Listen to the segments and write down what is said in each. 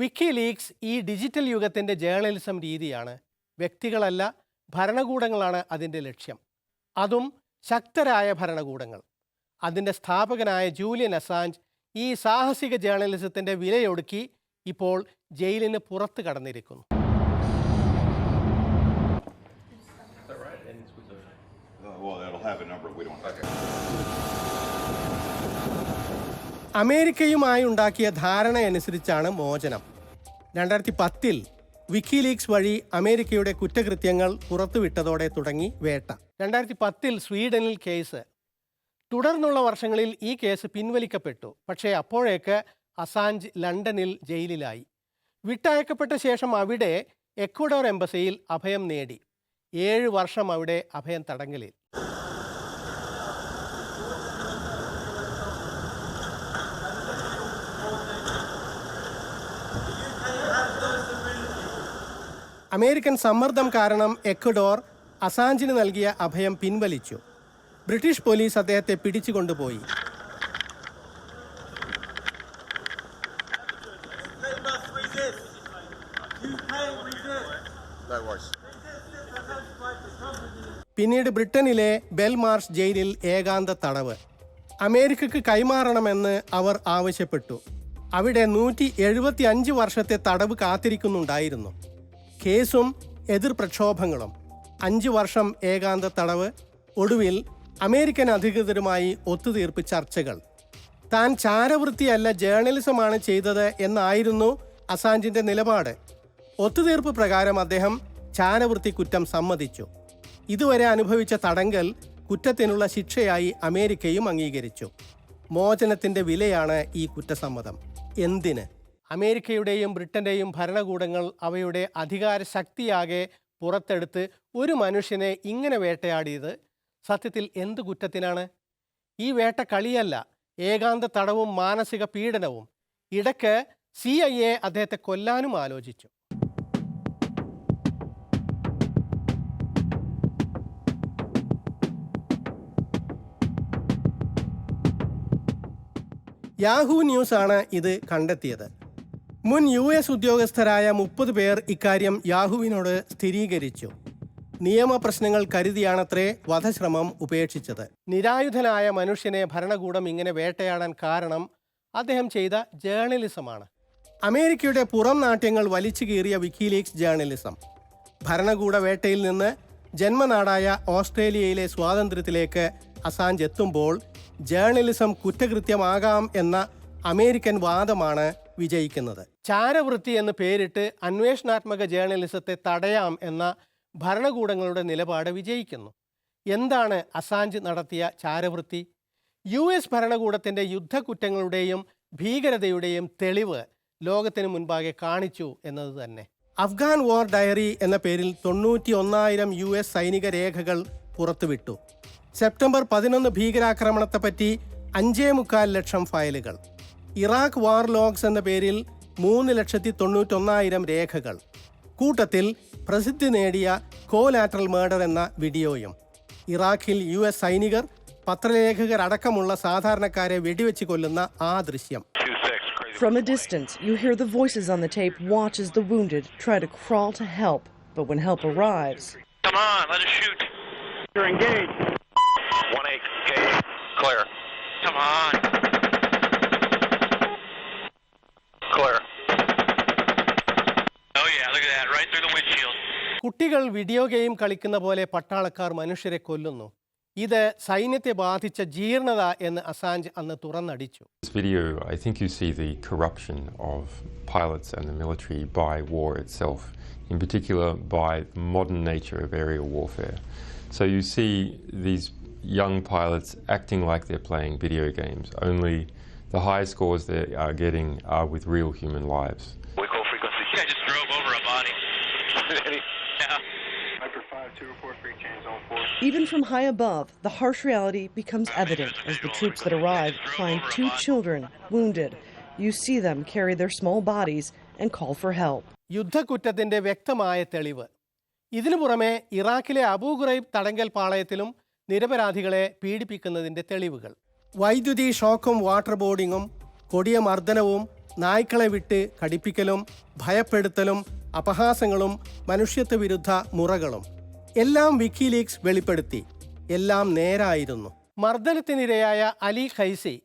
WikiLeaks ഈ digital യുഗത്തിന്റെ journalism രീതിയാണ്. വ്യക്തികളല്ല ഭരണകൂടങ്ങളാണ് അതിന്റെ ലക്ഷ്യം. അതും ശക്തരായ ഭരണകൂടങ്ങൾ. അതിന്റെ സ്ഥാപകനായ ജൂലിയൻ അസാഞ്ച് ഈ സാഹസിക ജേർണലിസത്തിന്റെ വിലയൊടുക്കി ഇപ്പോൾ ജയിലിന് പുറത്ത് കടന്നിരിക്കുന്നു. അമേരിക്കയുമായി ഉണ്ടാക്കിയ ധാരണയനുസരിച്ചാണ് മോചനം. രണ്ടായിരത്തി പത്തിൽ വിക്കിലീക്സ് വഴി അമേരിക്കയുടെ കുറ്റകൃത്യങ്ങൾ പുറത്തുവിട്ടതോടെ തുടങ്ങി വേട്ട. രണ്ടായിരത്തി പത്തിൽ സ്വീഡനിൽ കേസ്. തുടർന്നുള്ള വർഷങ്ങളിൽ ഈ കേസ് പിൻവലിക്കപ്പെട്ടു. പക്ഷേ അപ്പോഴേക്ക് അസാഞ്ച് ലണ്ടനിൽ ജയിലിലായി. വിട്ടയക്കപ്പെട്ട ശേഷം അവിടെ എക്വഡോർ എംബസിയിൽ അഭയം നേടി. ഏഴ് വർഷം അവിടെ അഭയം തടങ്കലിൽ. അമേരിക്കൻ സമ്മർദ്ദം കാരണം എക്വഡോർ അസാഞ്ചിന് നൽകിയ അഭയം പിൻവലിച്ചു ബ്രിട്ടീഷ് പോലീസ് അദ്ദേഹത്തെ. No worries. പിന്നീട് ബ്രിട്ടനിലെ ബെൽമാർഷ് ജയിലിൽ ഏകാന്ത തടവ് അമേരിക്കക്ക് കൈമാറണമെന്ന് അവർ ആവശ്യപ്പെട്ടു അവിടെ നൂറ്റി എഴുപത്തി അഞ്ച് വർഷത്തെ തടവ് കാത്തിരിക്കുന്നുണ്ടായിരുന്നു കേസും എതിർ പ്രക്ഷോഭങ്ങളും. അഞ്ച് വർഷം ഏകാന്ത തടവ് ഒടുവിൽ അമേരിക്കൻ അധികൃതരുമായി ഒത്തുതീർപ്പ് ചർച്ചകൾ. താൻ ചാരവൃത്തിയല്ല ജേർണലിസമാണ് ചെയ്തത് എന്നായിരുന്നു അസാഞ്ചിന്റെ നിലപാട്. ഒത്തുതീർപ്പ് പ്രകാരം അദ്ദേഹം ചാരവൃത്തി കുറ്റം സമ്മതിച്ചു. ഇതുവരെ അനുഭവിച്ച തടങ്കൽ കുറ്റത്തിനുള്ള ശിക്ഷയായി അമേരിക്കയും അംഗീകരിച്ചു. മോചനത്തിന്റെ വിലയാണ് ഈ കുറ്റസമ്മതം. എന്തിന്? അമേരിക്കയുടെയും ബ്രിട്ടന്റെയും ഭരണകൂടങ്ങൾ അവയുടെ അധികാര ശക്തിയാകെ പുറത്തെടുത്ത് ഒരു മനുഷ്യനെ ഇങ്ങനെ വേട്ടയാടിയത്? സത്യത്തിൽ എന്ത് കുറ്റത്തിനാണ്? ഈ വേട്ട കളിയല്ല ഏകാന്ത തടവും മാനസിക പീഡനവും. ഇടയ്ക്ക് സി ഐ എ അദ്ദേഹത്തെ കൊല്ലാനും ആലോചിച്ചു. യാഹൂ ന്യൂസാണ് ഇത് കണ്ടെത്തിയത്. മുൻ യു എസ് ഉദ്യോഗസ്ഥരായ മുപ്പത് പേർ ഇക്കാര്യം യാഹുവിനോട് സ്ഥിരീകരിച്ചു. നിയമപ്രശ്നങ്ങൾ കരുതിയാണത്രേ വധശ്രമം ഉപേക്ഷിച്ചത്. നിരായുധനായ മനുഷ്യനെ ഭരണകൂടം ഇങ്ങനെ വേട്ടയാടാൻ കാരണം അദ്ദേഹം ചെയ്ത ജേർണലിസമാണ് അമേരിക്കയുടെ പുറം നാട്യങ്ങൾ വലിച്ചു കീറിയ വിക്കിലീക്സ് ജേർണലിസം ഭരണകൂട വേട്ടയിൽ നിന്ന് ജന്മനാടായ ഓസ്ട്രേലിയയിലെ സ്വാതന്ത്ര്യത്തിലേക്ക് അസാഞ്ച് എത്തുമ്പോൾ ജേർണലിസം കുറ്റകൃത്യമാകാം എന്ന അമേരിക്കൻ വാദമാണ് വിജയിക്കുന്നത്. ചാരവൃത്തി എന്ന് പേരിട്ട് അന്വേഷണാത്മക ജേർണലിസത്തെ തടയാം എന്ന ഭരണകൂടങ്ങളുടെ നിലപാട് വിജയിക്കുന്നു. എന്താണ് അസാഞ്ച് നടത്തിയ ചാരവൃത്തി? യു എസ് ഭരണകൂടത്തിന്റെ യുദ്ധക്കുറ്റങ്ങളുടെയും ഭീകരതയുടെയും തെളിവ് ലോകത്തിന് മുൻപാകെ കാണിച്ചു എന്നത് തന്നെ. അഫ്ഗാൻ വാർ ഡയറി എന്ന പേരിൽ തൊണ്ണൂറ്റി ഒന്നായിരം യു എസ് സൈനിക രേഖകൾ പുറത്തുവിട്ടു. സെപ്റ്റംബർ പതിനൊന്ന് ഭീകരാക്രമണത്തെപ്പറ്റി അഞ്ചേ മുക്കാൽ ലക്ഷം ഫയലുകൾ. ഇറാഖ് വാർ ലോഗ്സ് എന്ന പേരിൽ മൂന്ന് ലക്ഷത്തി തൊണ്ണൂറ്റൊന്നായിരം രേഖകൾ കൂട്ടത്തിൽ പ്രസിദ്ധി നേടിയ കോലാറ്ററൽ മേർഡർ എന്ന വീഡിയോയും ഇറാഖിൽ യു എസ് സൈനികർ പത്രലേഖകർ അടക്കമുള്ള സാധാരണക്കാരെ വെടിവെച്ച് കൊല്ലുന്ന ആ ദൃശ്യം From a distance, you hear the voices on the tape watch as the wounded try to crawl to help. But when help arrives, Come on, let us shoot. You're engaged. One eight, engage. Clear. Come on. Clear. Oh yeah, look at that, right through the windshield. കുട്ടികൾ video game കളിക്കുന്ന പോലെ പട്ടാളക്കാർ മനുഷ്യരെ കൊല്ലുന്നു ഇത് സൈന്യത്തെ ബാധിച്ച ജീർണത എന്ന് അസാഞ്ച് അന്ന് തുറന്നടിച്ചു This video, I think you see the corruption of pilots and the military by war itself, in particular by the modern nature of aerial warfare. So you see these young pilots acting like they're playing video games, only the high scores they are getting are with real human lives. We call frequency. I just drove over a body. Even from high above, the harsh reality becomes evident as the troops that arrive find two children wounded. You see them carry their small bodies and call for help. യുദ്ധക്കുറ്റത്തിന്റെ വ്യക്തമായ തെളിവ്. ഇതിനു പുറമെ ഇറാഖിലെ അബൂ ഖുറൈബ് തടങ്കൽ പാളയത്തിലും നിരപരാധികളെ പീഡിപ്പിക്കുന്നതിന്റെ തെളിവുകൾ. വൈദ്യുതി ഷോക്കും water ബോർഡിങ്ങും കൊടിയ മർദ്ദനവും നായ്ക്കളെ വിട്ട് കടിപ്പിക്കലും ഭയപ്പെടുത്തലും അപഹാസങ്ങളും മനുഷ്യത്വ വിരുദ്ധ മുറകളും. എല്ലാം വിക്കിലീക്സ് വെളിപ്പെടുത്തി എല്ലാം നേരായിരുന്നു മർദ്ദനത്തിനിരയായ അലി ഖൈസി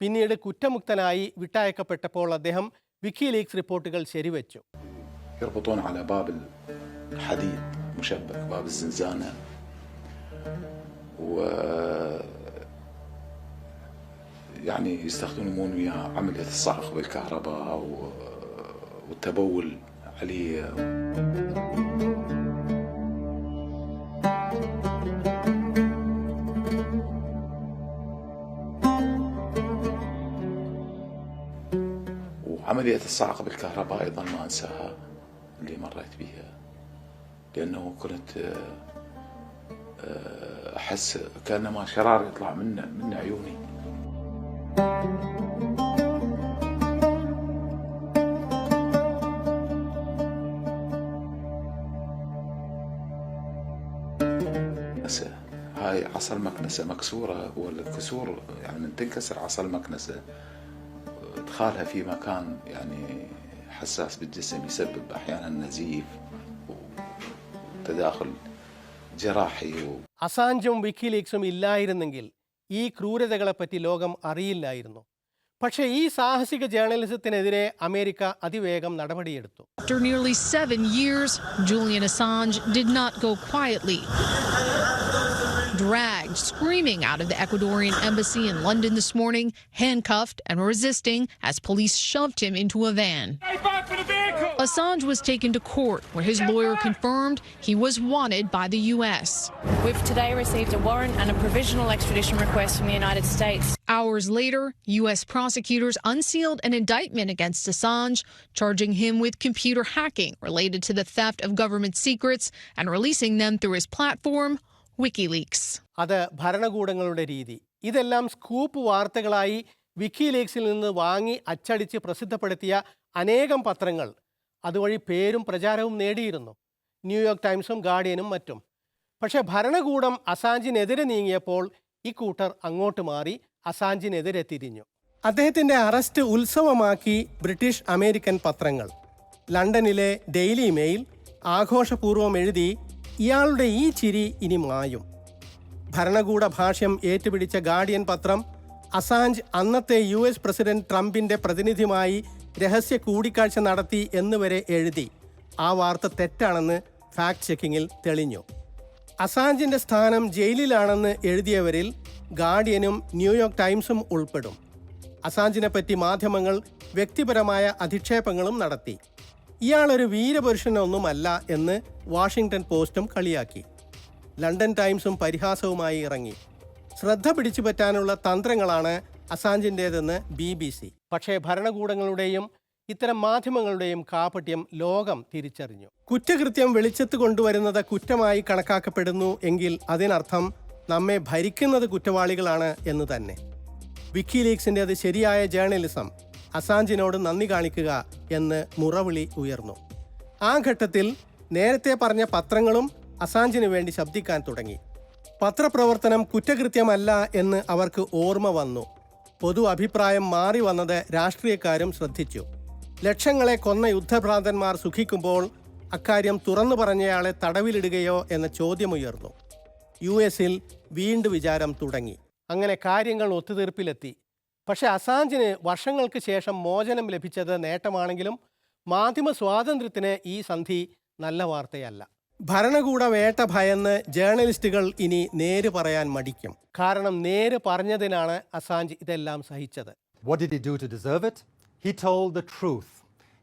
പിന്നീട് കുറ്റമുക്തനായി വിട്ടയക്കപ്പെട്ടപ്പോൾ അദ്ദേഹം വിക്കിലീക്സ് റിപ്പോർട്ടുകൾ ശരിവെച്ചു يربطون على باب الحديد مشبك باب الزنزانة و يعني يستخدمون وياه عملية الصعق بالكهرباء و- والتبول عليه وعملية الصعق بالكهرباء أيضا ما أنساها اللي مريت بها لأنه كنت آه، أحس كأنما شرار يطلع من من عيوني. هاي عصا المكنسة مكسورة والكسور يعني من تنكسر عصا المكنسة ادخالها في مكان يعني حساس بالجسم يسبب احيانا نزيف وتداخل جراحي و... അസാഞ്ചും വിക്കിലീക്സും ഇല്ലായിരുന്നെങ്കിൽ ഈ ക്രൂരതകളെപ്പറ്റി ലോകം അറിയില്ലായിരുന്നു പക്ഷേ ഈ സാഹസിക ജേർണലിസത്തിനെതിരെ അമേരിക്ക അതിവേഗം നടപടിയെടുത്തു After nearly seven years, Julian Assange did not go quietly. Dragged, screaming out of the Ecuadorian embassy in London this morning, handcuffed and resisting as police shoved him into a van. Assange was taken to court, where his lawyer confirmed he was wanted by the U.S. We've today received a warrant and a provisional extradition request from the United States. Hours later, U.S. prosecutors unsealed an indictment against Assange, charging him with computer hacking related to the theft of government secrets and releasing them through his platform, WikiLeaks. അത് ഭരണകൂടങ്ങളുടെ രീതി. ഇതെല്ലാം scoop വാർത്തകളായി വിക്കിലീക്സിൽ നിന്ന് വാങ്ങി അച്ചടിച്ച് പ്രസിദ്ധപ്പെടുത്തിയ അനേകം പത്രങ്ങൾ. അതുവഴി പേരും പ്രചാരവും നേടിയിരുന്നു. ന്യൂയോർക്ക് ടൈംസും ഗാർഡിയനും മറ്റും. പക്ഷേ ഭരണകൂടം അസാഞ്ചിനെതിരെ നീങ്ങിയപ്പോൾ ഇക്കൂട്ടർ അങ്ങോട്ട് മാറി അസാഞ്ചിനെതിരെ തിരിഞ്ഞു. അദ്ദേഹത്തിന്റെ അറസ്റ്റ് ഉത്സവമാക്കി ബ്രിട്ടീഷ് അമേരിക്കൻ പത്രങ്ങൾ. ലണ്ടനിലെ ഡെയിലി മെയിൽ ആഘോഷപൂർവം എഴുതി ഇയാളുടെ ഈ ചിരി ഇനി മായും. ഭരണകൂട ഭാഷ്യം ഏറ്റുപിടിച്ച ഗാർഡിയൻ പത്രം അസാഞ്ച് അന്നത്തെ യു എസ് പ്രസിഡന്റ് ട്രംപിന്റെ പ്രതിനിധിയുമായി രഹസ്യ കൂടിക്കാഴ്ച നടത്തി എന്നുവരെ എഴുതി. ആ വാർത്ത തെറ്റാണെന്ന് ഫാക്ട് ചെക്കിങ്ങിൽ തെളിഞ്ഞു. അസാഞ്ചിന്റെ സ്ഥാനം ജയിലിലാണെന്ന് എഴുതിയവരിൽ ഗാർഡിയനും ന്യൂയോർക്ക് ടൈംസും ഉൾപ്പെടും. അസാഞ്ചിനെ പറ്റി മാധ്യമങ്ങൾ വ്യക്തിപരമായ അധിക്ഷേപങ്ങളും നടത്തി. ഇയാളൊരു വീരപുരുഷനൊന്നുമല്ല എന്ന് വാഷിങ്ടൺ പോസ്റ്റും കളിയാക്കി. ലണ്ടൻ ടൈംസും പരിഹാസവുമായി ഇറങ്ങി. ശ്രദ്ധ പിടിച്ചു പറ്റാനുള്ള തന്ത്രങ്ങളാണ് അസാഞ്ചിന്റേതെന്ന് ബി ബി സി. പക്ഷേ ഭരണകൂടങ്ങളുടെയും ഇത്തരം മാധ്യമങ്ങളുടെയും കാപട്യം ലോകം തിരിച്ചറിഞ്ഞു. കുറ്റകൃത്യം വെളിച്ചത്ത് കൊണ്ടുവരുന്നത് കുറ്റമായി കണക്കാക്കപ്പെടുന്നു എങ്കിൽ അതിനർത്ഥം നമ്മെ ഭരിക്കുന്നത് കുറ്റവാളികളാണ് എന്ന് തന്നെ. വിക്കി ലീഗ്സിന്റെ അത് ശരിയായ ജേർണലിസം അസാഞ്ചിനോട് നന്ദി കാണിക്കുക എന്ന് മുറവിളി ഉയർന്നു. ആ ഘട്ടത്തിൽ നേരത്തെ പറഞ്ഞ പത്രങ്ങളും അസാഞ്ചിനു വേണ്ടി ശബ്ദിക്കാൻ തുടങ്ങി. പത്രപ്രവർത്തനം കുറ്റകൃത്യമല്ല എന്ന് അവർക്ക് ഓർമ്മ വന്നു. പൊതു അഭിപ്രായം മാറി വന്നത് രാഷ്ട്രീയക്കാരും ശ്രദ്ധിച്ചു. ലക്ഷങ്ങളെ കൊന്ന യുദ്ധഭ്രാന്തന്മാർ സുഖിക്കുമ്പോൾ അക്കാര്യം തുറന്നു പറഞ്ഞയാളെ തടവിലിടുകയോ എന്ന ചോദ്യമുയർന്നു. യു എസിൽ വീണ്ടും വിചാരം തുടങ്ങി. അങ്ങനെ കാര്യങ്ങൾ ഒത്തുതീർപ്പിലെത്തി. പക്ഷെ അസാഞ്ചിന് വർഷങ്ങൾക്ക് ശേഷം മോചനം ലഭിച്ചത് നേട്ടമാണെങ്കിലും മാധ്യമ സ്വാതന്ത്ര്യത്തിന് ഈ സന്ധി നല്ല വാർത്തയല്ല ഭരണകൂട വേട്ട ഭയന്ന് ജേർണലിസ്റ്റുകൾ ഇനി നേര് പറയാൻ മടിക്കും കാരണം നേര് പറഞ്ഞതിനാണ് അസാഞ്ച് ഇതെല്ലാം സഹിച്ചത് What did he do to deserve it? He told the truth.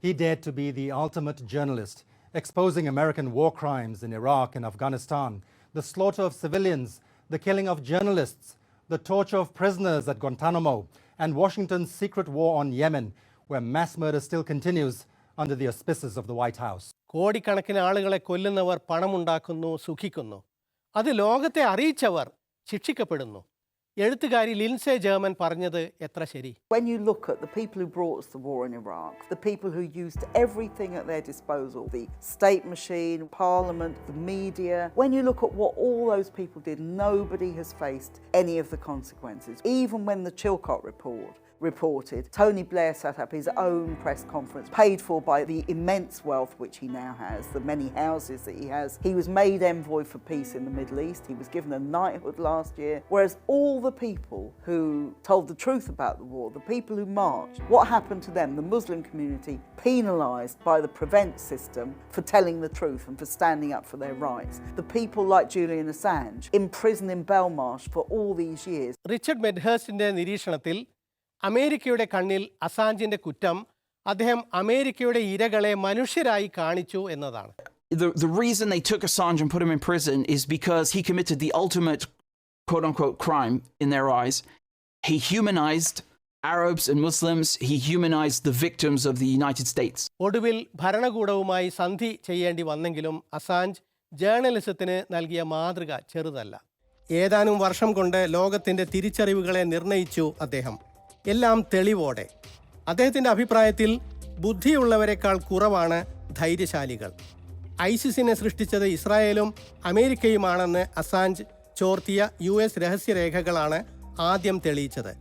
He dared to be the ultimate journalist, exposing American war crimes in Iraq and Afghanistan, the slaughter of civilians, the killing of journalists, the torture of prisoners at Guantanamo, and Washington's secret war on Yemen, where mass murder still continues under the auspices of the White House. കോടിക്കണക്കിന് ആളുകളെ കൊല്ലുന്നവർ പണമുണ്ടാക്കുന്നു സുഖിക്കുന്നു അത് ലോകത്തെ അറിയിച്ചവർ ശിക്ഷിക്കപ്പെടുന്നു എഴുത്തുകാരി ലിൻസെ ജേർമൻ പറഞ്ഞത് എത്ര ശരി When you look at the people who brought us the war in Iraq, the people who used everything at their disposal the state machine, parliament, the media when you look at what all those people did, nobody has faced any of the consequences. Even when the Chilcot report reported. Tony Blair set up his own press conference, paid for by the immense wealth which he now has, the many houses that he has. He was made envoy for peace in the Middle East. He was given a knighthood last year. Whereas all the people who told the truth about the war, the people who marched, what happened to them? The Muslim community penalised by the prevent system for telling the truth and for standing up for their rights. The people like Julian Assange, imprisoned in Belmarsh for all these years. Richard മെഡ്ഹേഴ്സിന്റെ നിരീക്ഷണത്തിൽ അമേരിക്കയുടെ കണ്ണിൽ അസാഞ്ചിന്റെ കുറ്റം അദ്ദേഹം അമേരിക്കയുടെ ഇരകളെ മനുഷ്യരായി കാണിച്ചു എന്നതാണ് the, the reason they took Assange and put him in prison is because he committed the ultimate quote unquote crime in their eyes. He humanized Arabs and Muslims, he humanized the victims of the United States. ഒടുവിൽ ഭരണകൂടവുമായി സന്ധി ചെയ്യേണ്ടി വന്നെങ്കിലും Assange ജേർണലിസത്തിന് നൽകിയ മാതൃക ചെറുതല്ല ഏതാനും വർഷം കൊണ്ട് ലോകത്തിന്റെ തിരിച്ചറിവുകളെ നിർണയിച്ചു അദ്ദേഹം എല്ലാം തെളിവോടെ. അദ്ദേഹത്തിന്റെ അഭിപ്രായത്തിൽ ബുദ്ധിയുള്ളവരെക്കാൾ കുറവാണ് ധൈര്യശാലികൾ. ഐസിസിനെ സൃഷ്ടിച്ചത് ഇസ്രായേലും അമേരിക്കയുമാണെന്ന് അസാഞ്ച് ചോർത്തിയ യു എസ് രഹസ്യരേഖകളാണ് ആദ്യം തെളിയിച്ചത്.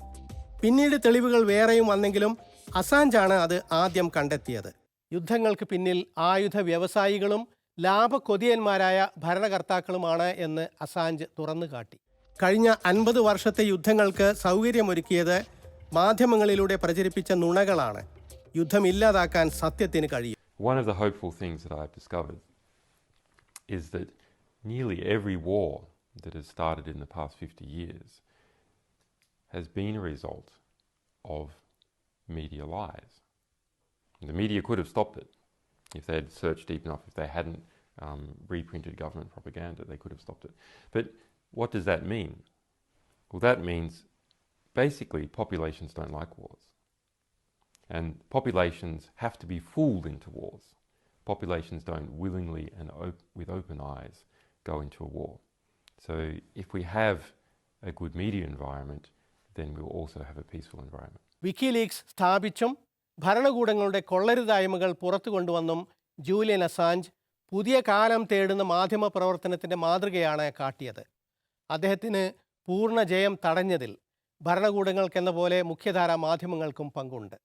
പിന്നീട് തെളിവുകൾ വേറെയും വന്നെങ്കിലും അസാഞ്ചാണ് അത് ആദ്യം കണ്ടെത്തിയത്. യുദ്ധങ്ങൾക്ക് പിന്നിൽ ആയുധ വ്യവസായികളും ലാഭക്കൊതിയന്മാരായ ഭരണകർത്താക്കളുമാണ് എന്ന് അസാഞ്ച് തുറന്നു കാട്ടി കഴിഞ്ഞ അൻപത് വർഷത്തെ യുദ്ധങ്ങൾക്ക് സൗകര്യമൊരുക്കിയത് മാധ്യമങ്ങളിലൂടെ പ്രചരിപ്പിച്ച നുണകളാണ് യുദ്ധമില്ലാതാക്കാൻ സത്യത്തിന് കഴിയും One of the hopeful things that I've discovered is that nearly every war that has started in the past 50 years has been a result of media lies. The media could have stopped it if they had searched deep enough, if they hadn't um, reprinted government propaganda, they could have stopped it. But what does that mean? Well, that means basically populations don't like wars. And populations have to be fooled into wars. Populations don't willingly and op- with open eyes go into a war. So if we have a good media environment, then we'll also have a peaceful environment. WikiLeaks സ്ഥാപിച്ചും ഭരണകൂടങ്ങളുടെ കൊള്ളരുതായ്മകൾ പുറത്തു കൊണ്ടുവന്നും Julian Assange പുതിയ കാലം തേടുന്ന മാധ്യമ പ്രവർത്തനത്തിന്റെ മാതൃകയാണ് കാട്ടിയത് അദ്ദേഹത്തിന് പൂർണ ജയം തടഞ്ഞതിൽ ഭരണകൂടങ്ങൾക്കെന്ന പോലെ മുഖ്യധാരാ മാധ്യമങ്ങൾക്കും പങ്കുണ്ട്.